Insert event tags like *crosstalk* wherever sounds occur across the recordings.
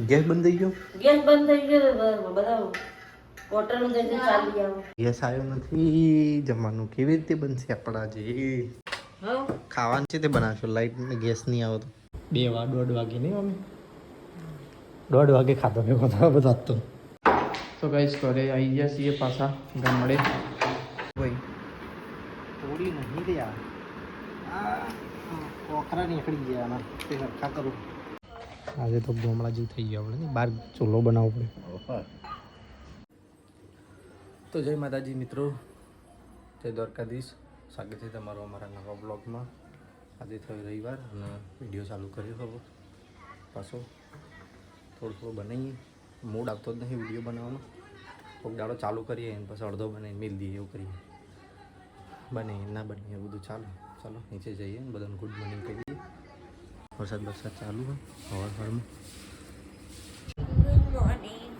Gas બંધ થઈ ગયો? ગેસ બંધ થઈ ગયો બધા હોટલમાં જઈને ચાલી આવો. ગેસ આવ્યો નથી. જમવાનું કેવી રીતે બનશે આપણા જે? ખાવાનું છે તે બનાવશો? લાઈટ ને ગેસ નહીં આવતો. બે વાર દોઢ વાગે નહીં અમે દોઢ વાગે ખાધો મેં બધા બધા તો. તો ગાઈસ ઘરે આવી ગયા છીએ પાછા ગામડે. ભાઈ થોડી નહીં રહ્યા. આ કોકરા નીકળી ગયા આમાં. તે સરખા કરું. આજે તો ગોમડા જેવું થઈ ગયું આપણે બહાર ચૂલો બનાવવો પડે. તો જય માતાજી મિત્રો, જય દ્વારકાધીશ. સ્વાગત છે તમારો અમારા નવા બ્લોગમાં. આજે થયો રવિવાર અને વીડિયો ચાલુ કર્યો હતો પાછો થોડું થોડું બનાવીએ. મૂડ આવતો જ નહીં વીડિયો બનાવવાનો. કોઈક દાડો ચાલુ કરીએ અને પછી અડધો બને મિલ દઈએ એવું કરીએ. બને ના બને એવું બધું ચાલે. ચાલો, નીચે જઈએ બધાને ગુડ મોર્નિંગ કહી દઈએ. વરસાદ વરસાદ ચાલુ હોય સવાર સવારમાં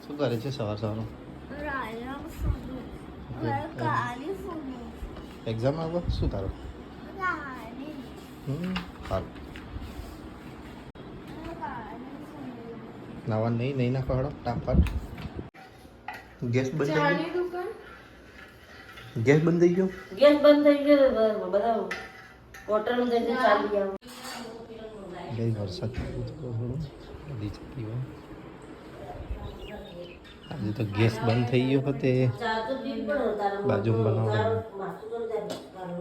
શું કરે છે સવાર સવારમાં. એક્ઝામ આવો? શું તારો. સારું Kali નહીં નહીં નાખો હડો ટાપટ. ગેસ બંધ થઈ ગયો? ગેસ બંધ થઈ ગયો? ગેસ બંધ થઈ ગયો બધા હોટલમાં જઈને ચાલી આવો. ગઈ વરસાદ થોડો નદી ચાલી હોય. આજે તો ગેસ બંધ થઈ ગયો હતો તે ચા તો પી પણ તારા બાજુમાં બનાવો. તારું માથું તો જાય. તારું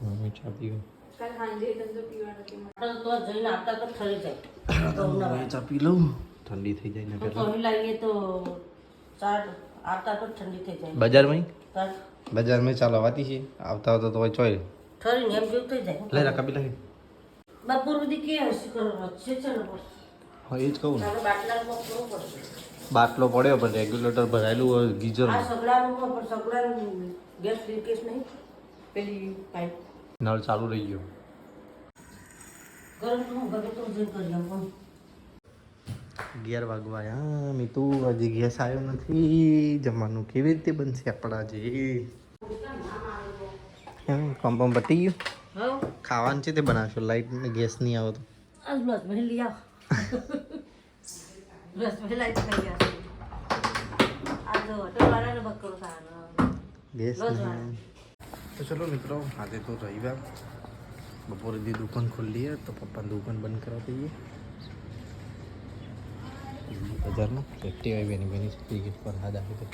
મમ્મી ચા પીવો ચા પી લઉં. ઠંડી થઈ જાય ને તો પહેલાં અહીં લાવીએ તો ચા આવતા તો ઠંડી થઈ જાય. બજારમાં બજારમાં ચાલ આવતી છે. આવતા આવતા તો ચોય. ઠરીને એમ જેવું થઈ જાય. લઈ રાખા બપોર સુધી કે હસી કરવાનો છે ચલો હા એ જ કહું ને. બાટલો પડ્યો પણ રેગ્યુલેટર ભરાયેલું હોય આ ગીઝરમાં સગડાનું પણ સગડાનું ગેસ લીકેજ નહીં? પેલી પાઇપ નળ ચાલુ રહી ગયો. ગરમ તો કરી અગિયાર વાગવા હા મીતુ. હજી ગેસ આવ્યો નથી. જમવાનું કેવી રીતે બનશે આપણા જે? એમ કમ્પમ પતી ગયું? ખાવાનું છે તે બનાવશો લાઈટ ને ગેસ નહીં આવો તો આજ બસ મેં લઈ આવ બસ પહેલા લાઈટ કરી ગયા આ તો હોટલવાળાને બકરો સારો ગેસ તો ચલો મિત્રો આજે તો રવિવાર બપોરે દી દુકાન ખોલી હે તો પપ્પાની દુકાન બંધ કરવા દઈએ બજારમાં પેટી આવી બેની બેની છૂટી પર હાથ આપી દે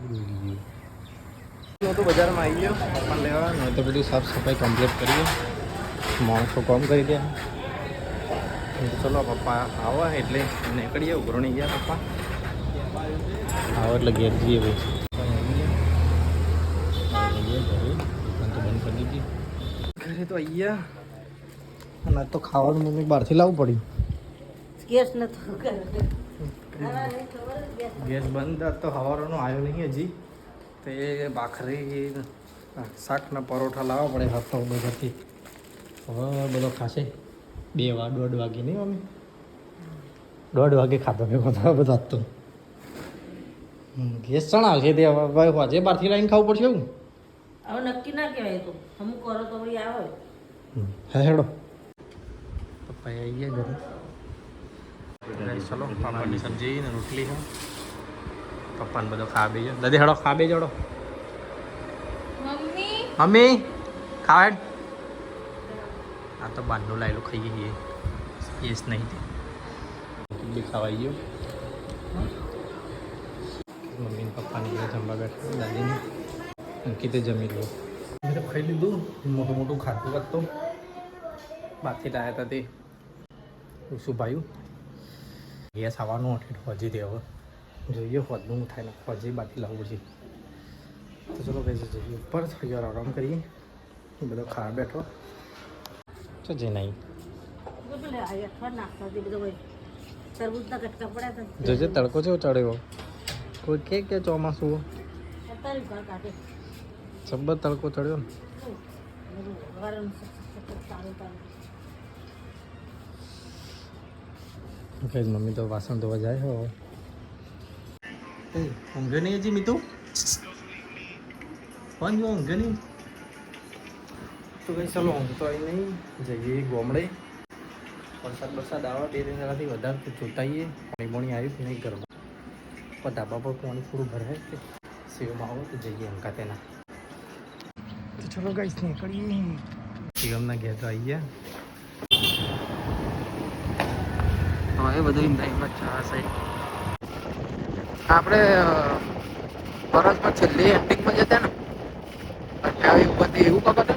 બધું ગયું હું તો બજારમાં આવી ગયો. પપ્પાને લેવા નહીં તો બધું સાફ સફાઈ કમ્પ્લીટ કરીએ માણસો કામ કરી દે. ચલો પપ્પા આવા એટલે નીકળીએ ઉઘરણી ગયા પપ્પા? આવો એટલે ઘેર જઈએ ભાઈ. ઘરે તો અહીંયા અને તો ખાવાનું મમ્મી બહારથી લાવવું પડ્યું. ગેસ નતો ગેસ બંધ તો હવારનો આવ્યો નહીં હજી. તો ભાખરી શાકના પરોઠા લાવવા પડે હપ્તા બધાથી હવે બધો ખાશે. બે વા દોઢ વાગે નહીં અમે દોઢ વાગે ખાધો મેં બધા બધા તો હમ, ગેસ ચણા છે તે હવે આજે બહારથી લાવીને ખાવું પડશે એવું? હવે નક્કી ના કહેવાય તો. અમુક કરો તો ભાઈ આવે. હે હેડો. પપ્પા આવી ગયા ઘરે. ચલો પાપડની સબ્જી ને રોટલી છે પપ્પાને બધો ખા બેજો દાદી હડો ખા હેડો Mummy. મમ્મી ખાવા હેડ. આ તો બાંધનું લાયેલું ખાઈએ છીએ એસ નહીં તે. બી ખાવાઈ ગયો. મમ્મી પપ્પાને બધા જમવા બેઠા. દાદીને અંકિતે જમી લો મેં તો ખાઈ લીધું. મોટું મોટું ખાતું કરતો બાકી લાયા હતા તે. શું ભાઈ? ગેસ આવવાનું અઠેઠ હજી તે હવે. જોઈએ હોદનું થાય ને જે બાકી લાવવું છે તો ચલો કઈ જઈએ ઉપર થોડી વાર આરામ કરીએ બધો ખાવા બેઠો તો જે નહીં જોજે તડકો છે ચડ્યો કોઈ કે કે ચોમાસું સબ્બર તડકો ચડ્યો ને મમ્મી તો વાસણ ધોવા જાય હો ઊંઘે નહીં હજી મીતુ? કોણ જો ઊંઘે નહીં. તો કઈ ચાલો ઊંઘ તો અહીં નહીં જઈએ ગોમડે. વરસાદ વરસાદ આવે બે ત્રણ દાડાથી વધારે જોતાઈએ પાણી પાણી આવ્યું કે નહીં ઘરમાં? પણ ધાબા પર પાણી થોડું ભરાય છે સેવમાં આવો તો જઈએ અંકા તેના. તો ચલો ગાઈસ નીકળીએ. શિવમના ઘેર તો આવી ગયા હવે બધું ટાઈમમાં ચા છે આપણે વર્ષમાં છેલ્લી એન્ડિંગમાં જતા ને અઠ્યાવીસ ઉપરથી એવું ખબર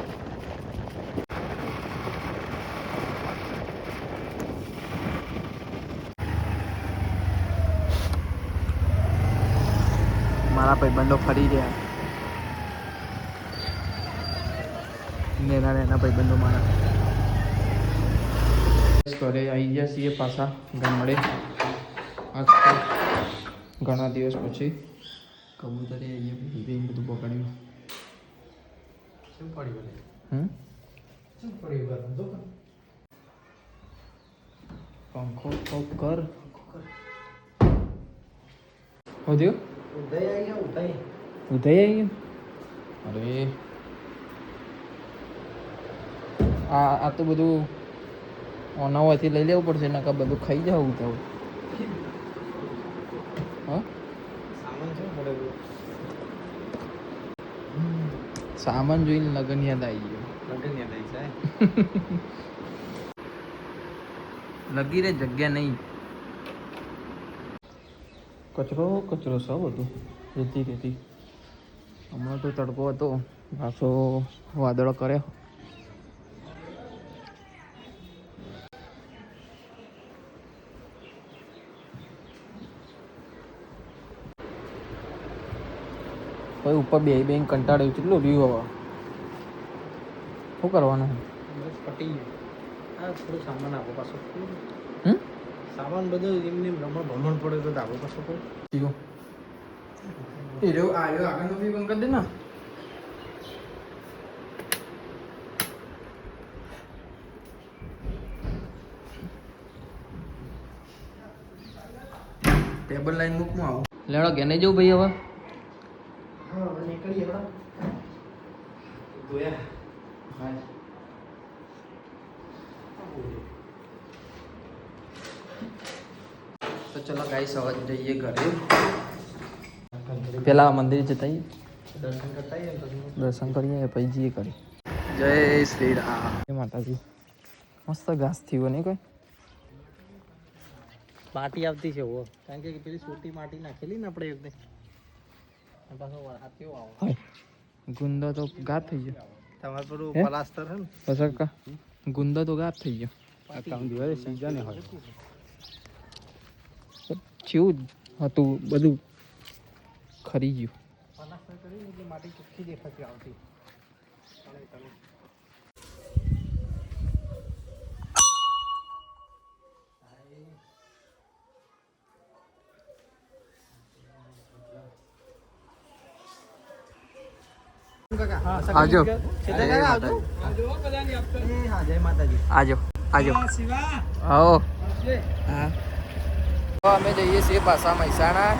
મારા ભાઈબંધો ફરી રહ્યા. નેના નેના ભાઈબંધો મારા. ઘરે આવી ગયા છીએ પાછા ગામડે આજ તો ઘણા દિવસ પછી. કબૂતરે અહીંયા બધું પકડ્યું. શું પડ્યું હમ શું પડ્યું પંખો કર. ઉદય? આવી ગયા ઉદય. ઉદય આવી ગયો? અરે. આ આ તો બધું ઓનાવાથી લઈ લેવું પડશે નકા બધું ખાઈ જાવ તો હા સામાન જોઈને લગન યાદ આવી ગયો. લગન યાદ આવી જાય. *laughs* લગી રે જગ્યા નહીં. કચરો કચરો સૌ બધું. રેતી રેતી. હમણાં તો તડકો હતો. પાછો વાદળો કર્યો. પછી ઉપર બે બેન કંટાળ્યું કેટલું રહ્યું હવે? શું કરવાનું? બસ પટી ગયું. હા થોડું સામાન આપો પાછો. હમ? સામાન બધું એમને રમણ ભમણ પડે તો ધાબો પાછો કોઈ. એ રહ્યો આ રહ્યો આગળનો બી બંધ કરી દે ને. ટેબલ લાઈન મૂકમાં આવું. લેડો કેને જવું ભાઈ હવે? બડા તો ચલો ગાઈસ હવે જઈએ ઘરે. પેલા મંદિર જતા દર્શન કરતા ને દર્શન કરીએ પછી જઈએ ઘરે. જય શ્રી રામ. જય માતાજી મસ્ત ઘાસ થયું નહીં કોઈ? માટી આવતી છે ઓ કારણ કે પેલી સોટી માટી નાખેલી ને આપણે એકદમ પાછો હાથીઓ આવો હોય ગુંદો તો ગાત થઈ ગયો. તમારે પેલું? પ્લાસ્ટર હે ને? કા ગુંદો તો ગાત થઈ ગયો. કામ દિવસે સીઝન હોય. ચેવું હતું બધું ખરી ગયું. પ્લાસ્ટર કરીને એટલે માટી ચોખ્ખી દેખાતી આવતી. આજો આજો આજો આવો હા તો અમે જઈએ છીએ પાછા મહેસાણા.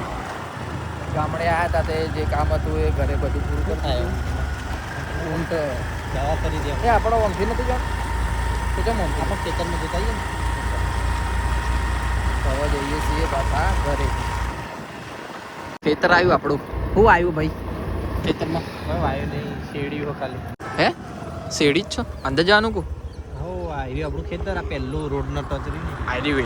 ગામડે આવ્યા હતા તે જે કામ હતું એ ઘરે બધું પૂરું કરતા ઊંટ દવા કરી દે. એ આપણો વંશી નથી જાણ તો કેમ વંશી આપણે ખેતરમાં જતા આવીએ હવે જઈએ છીએ પાછા ઘરે. ખેતર આવ્યું આપણું. શું આવ્યું ભાઈ? ખેતરમાં? વાયો નહીં શેરડીઓ ખાલી. હે? શેરડી જ છો? અંદર જવાનું કો? હો આવી આપણું ખેતર આ પહેલું રોડનો ટચ આવી વે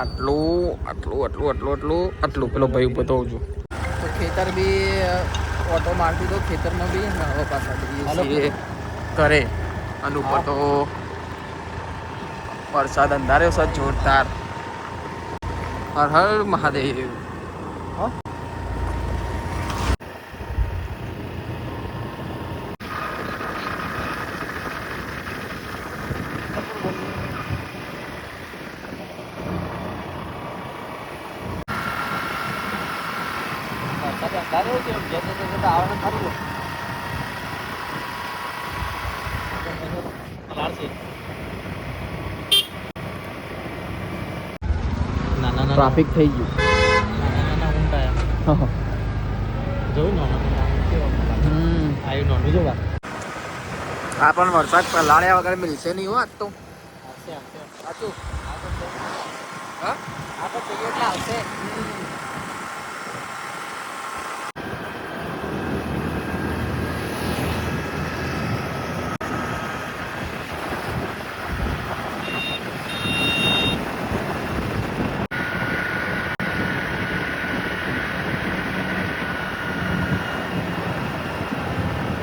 આટલું આટલું આટલું આટલું આટલું આટલું પેલો ભાઈ ઉપર તો છું તો ખેતર બી ઓટો મારતી તો ખેતરમાં બી હવે પાછા ઘરે. અને ઉપર તો વરસાદ અંધારે છે જોરદાર. હર હર મહાદેવ વરસાદ અંધારો છે જતો જતો તો આવવાનું ખરું લાડશે નાના નાના ટ્રાફિક થઈ ગયું નાના નાના ઊંટ આયા જોયું નાના નાના ઊંટ કેવા મોટા. હમ આવ્યું થઈ ગયું. આ પણ વરસાદ પલાળ્યા વગર મિલશે નહીં હો આજ તો. સાચું. હા? આપણે જોઈએ એટલે આવશે.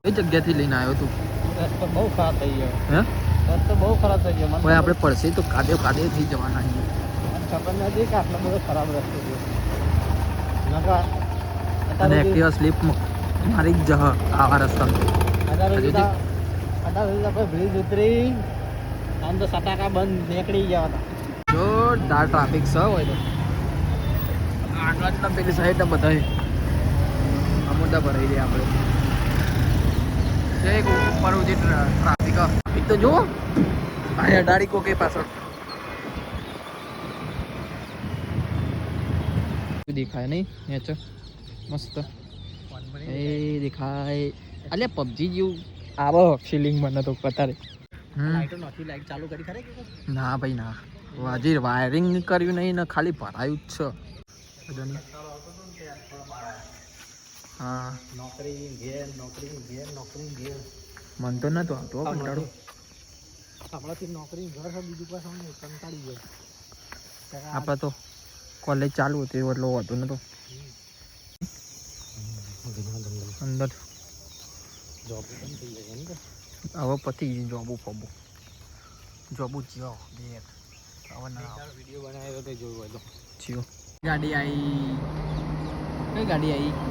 કઈ જગ્યાથી લઈને આવ્યો તું? રસ્તો બહુ ખરાબ થઈ ગયો. હે? રસ્તો બહુ ખરાબ થઈ ગયો. ભાઈ આપણે પડશે તો કાદે કાદે થઈ જવાના ખબર નથી કે આટલો બધો ખરાબ રસ્તો છે. નકા અને એક્ટિવા સ્લીપ મારી જ જહ આવા રસ્તામાં. અત્યારે સુધી બ્રિજ ઉતરી આમ તો સટાકા બંધ નીકળી ગયા હતા. જોરદાર ટ્રાફિક છે હોય તો આગળના પેલી સાઈડ બધા અમુદા ભરાઈ ગયા આપણે. છે કે ઉપર જે ટ્રાફિક. ટ્રાફિક તો જુઓ. અહીંયા અડાડી કોકે પાછળ? દેખાય નહીં? નેચર મસ્ત. એ દેખાય. અલ્યા પબજી જેવું આવો ફિલિંગ મને તો કે ના ભાઈ ના. હજી વાયરિંગ કર્યું નહીં ને ખાલી ભરાયું જ છે. હા. નોકરી ઘેર નોકરી ઘેર નોકરી ઘેર. મન તો નતું આવતું કંટાળો. આપણાથી નોકરી ઘર છે બીજું પાછું કંટાળી ગયો. આપણે તો કોલેજ ચાલુ હતું એટલો હતો નતો. અંદર. જોબ હવે પતી જોબુ ફબુ જોબુ જ્યો દેખ હવે ના વીડિયો બનાવ્યો તો જોયું હોય તો. જ્યો ગાડી આવી. કઈ ગાડી આવી?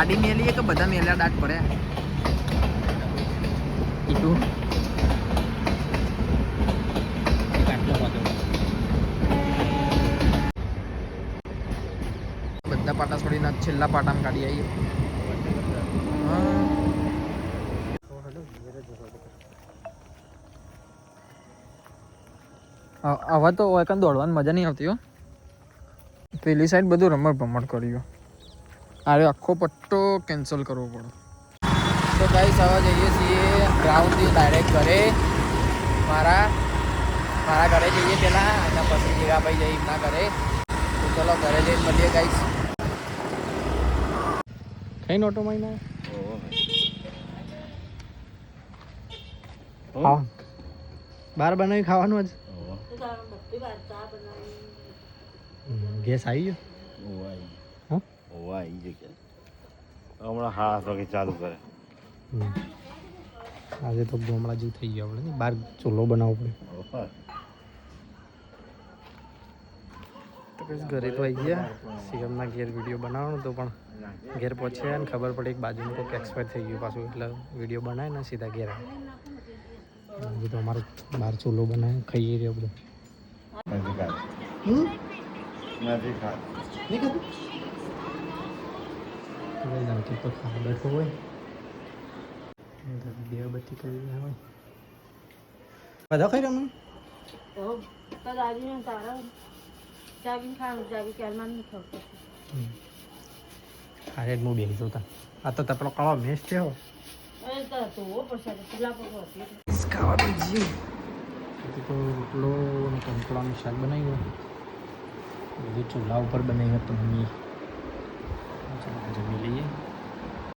ગાડી મેલી કે બધા મેલ્યા દાટ પડે? કીધું બધા પાટા છોડીને છેલ્લા પાટામાં ગાડી આવી. હા. હવે તો દોડવાની મજા નહીં આવતી પેલી સાઈડ બધું રમણ ભમણ કર્યું. અરે આખો પટ્ટો કેન્સલ કરવો પડે. તો ગાઈસ હવે જઈએ છીએ ગ્રાઉન્ડથી ડાયરેક્ટ ઘરે. મારા મારા ઘરે જઈએ પહેલાં અને પછી જીરાભાઈ જઈએ એમના ઘરે. તો ચલો ઘરે જઈને મળીએ ગાઈસ કઈ નોટો મહિના બાર બનાવી ખાવાનું જ ગેસ આવી બધી ગેસ આવી જગ્યા હમણાં હાથ વાગે ચાલુ કરે. આજે તો ગોમડા જેવું થઈ ગયો આપણે બાર ચૂલો બનાવવો પડે. તો કઈ ઘરે તો આવી ગયા. સીએમના ઘેર વીડિયો બનાવવાનો તો પણ ઘેર પહોંચ્યા ને ખબર પડી કે બાજુનું કોઈક એક્સપાયર થઈ ગયું પાછું. એટલે વીડિયો બનાવે ને સીધા ઘેર આજે તો અમારો બાર ચૂલો બનાવે ખાઈએ રહ્યો બધું નથી ખાતું. નથી ખાત? નહીં ખાતું હવે જાણતી તો ખાવા બેઠો હોય અંદર બે બત્તી કરી રહ્યા હોય બધા ખાઈ રહ્યા તો તો દાદીને તારા જાગીને ખાવાનું જાગી ક્યારમાં નહીં ખાવતો અરે હું બેસી જોતા આ તો પેલો કાળો મેચ છે હો અરે તો તો પડશે તો પેલા પર હતી ખાવાનું જીવ પછી તો રોટલો અને કંટોળાનું શાક બનાવ્યું બધું ચૂલા ઉપર બનાવ્યું હતું મમ્મીએ ચલો આજે લઈએ.